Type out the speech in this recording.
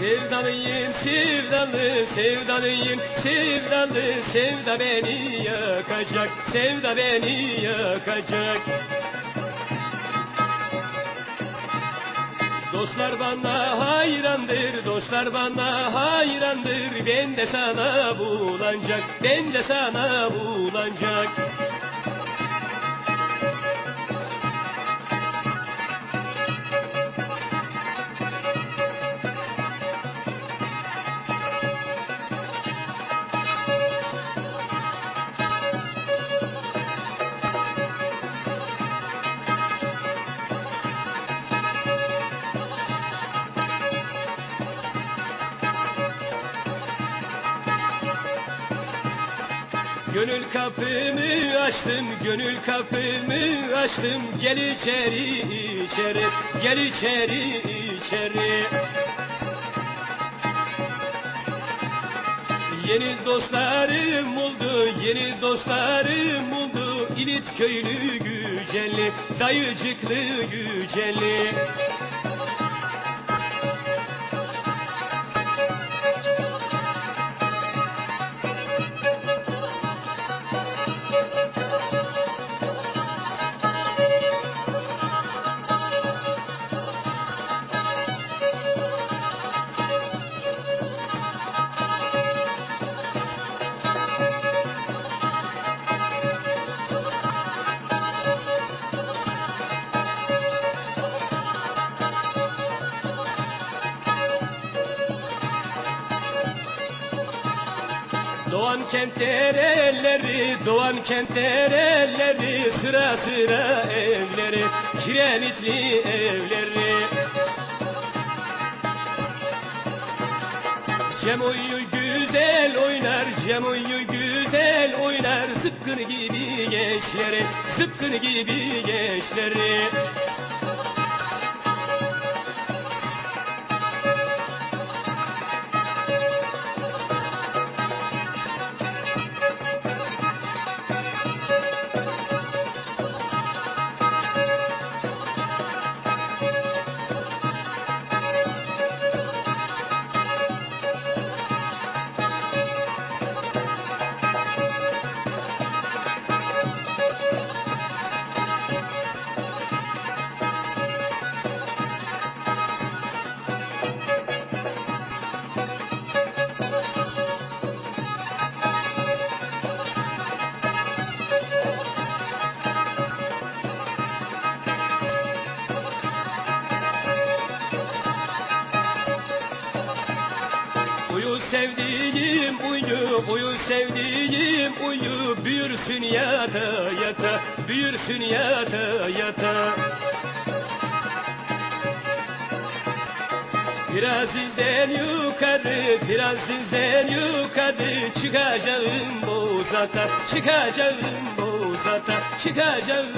Sevdalıyım sevdalı sevdalıyım sevdalı sevda beni yakacak sevda beni yakacak Dostlar bana hayrandır, dostlar bana hayrandır. Ben de sana bulanacak, ben de sana bulanacak. Gönül kapımı açtım, gönül kapımı açtım. Gel içeri, içeri, gel içeri, içeri. Yeni dostlarım oldu, yeni dostlarım oldu. İlit köylü güceli, dayıcıklı güceli. Doğan kentler elleri, doğan kentler elleri, sıra sıra evleri, kiremitli evleri. Cemoyu güzel oynar, Cemoyu güzel oynar, zıpkın gibi gençleri, zıpkın gibi gençleri. Sevdiğim uyu, uyu sevdiğim uyu. Büyürsün yata yata, büyürsün yata yata. Biraz bizden yukarı, biraz bizden yukarı Çıkacağım bozata, çıkacağım bozata, çıkacağım